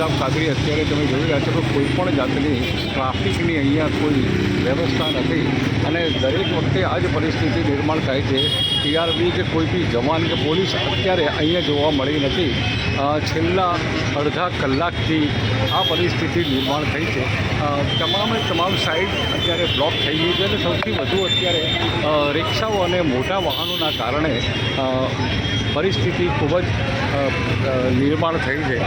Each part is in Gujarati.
સિદ્ધાર્થ કાદરી અત્યારે તમે જોઈ રહ્યા છો કે કોઈ પણ જાતની ટ્રાફિકની અહીંયા કોઈ વ્યવસ્થા નથી. અને દરેક વખતે આ જ પરિસ્થિતિ નિર્માણ થાય છે. ટીઆરબી કે કોઈ બી જવાન કે પોલીસ અત્યારે અહીંયા જોવા મળી નથી. છેલ્લા અડધા કલાકથી આ પરિસ્થિતિ નિર્માણ થઈ છે. તમામે તમામ સાઈડ અત્યારે બ્લોક થઈ ગઈ છે. અને સૌથી વધુ અત્યારે રિક્ષાઓ અને મોટા વાહનોના કારણે પરિસ્થિતિ ખૂબ જ નિર્માણ થઈ છે.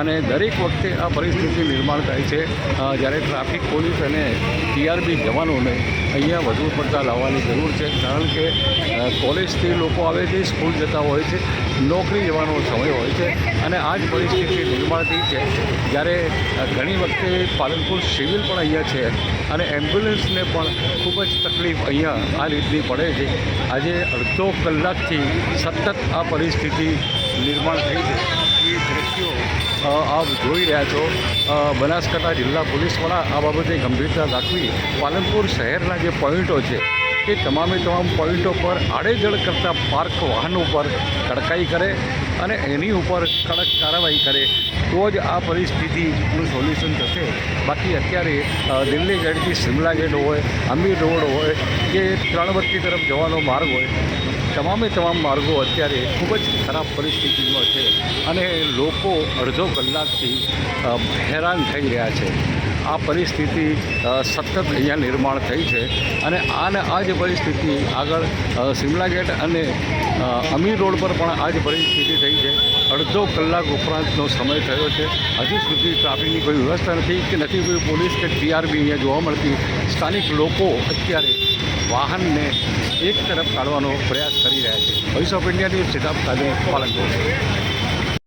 અને દરેક વખતે આ પરિસ્થિતિ નિર્માણ થાય છે. જ્યારે ટ્રાફિક પોલીસ અને ટીઆરબી જવાનોને અહીંયા વધુ પડતા લાવવાની જરૂર છે. કારણ કે કોલેજથી લોકો આવે છે, સ્કૂલ જતા હોય છે, નોકરી જવાનો સમય હોય છે અને આ જ પરિસ્થિતિ નિર્માણ થઈ છે. જ્યારે ઘણી વખતે પાલનપુર સિવિલ પણ અહીંયા છે અને એમ્બ્યુલન્સને પણ ખૂબ જ તકલીફ અહીંયા આ રીતની પડે છે. આજે અડધો કલાકથી સતત આ પરિસ્થિતિ નિર્માણ થઈ છે. એ દ્રશ્યો આપ જોઈ રહ્યા છો બનાસકાંઠા જિલ્લા પોલીસવાળા આ બાબતે ગંભીરતા દાખવી પાલનપુર શહેરના જે પોઈન્ટો છે, એ તમામે તમામ પોઈન્ટો પર આડેધડ કરતા પાર્ક વાહનો પર કડકાઈ કરે અને એની ઉપર કડક કાર્યવાહી કરે, તો જ આ પરિસ્થિતિનું સોલ્યુશન થશે. બાકી અત્યારે દિલ્હી ગેટથી શિમલા ગેટ હોય અમીર રોડ હોય, કે ત્રણવર્તી તરફ જવાનો માર્ગ હોય તમામે તમામ માર્ગો અત્યારે ખૂબ જ ખરાબ પરિસ્થિતિમાં છે અને લોકો અડધો કલાકથી હેરાન થઈ રહ્યા છે. આ પરિસ્થિતિ સતત અહીંયા નિર્માણ થઈ છે અને આને આ જ પરિસ્થિતિ આગળ સિમલા ગેટ અને અમીર રોડ પર પણ આ જ પરિસ્થિતિ થઈ છે. અડધો કલાક ઉપરાંતનો સમય થયો છે. હજુ સુધી ટ્રાફિકની કોઈ વ્યવસ્થા નથી કે નથી કોઈ પોલીસ કે ટીઆરબી અહીંયા જોવા મળતી. સ્થાનિક લોકો અત્યારે વાહનને એક તરફ કાઢવાનો પ્રયાસ કરી રહ્યા છે. વોઇસ ઓફ ઇન્ડિયા ન્યૂઝ પાલન કાદે પાલનપુર.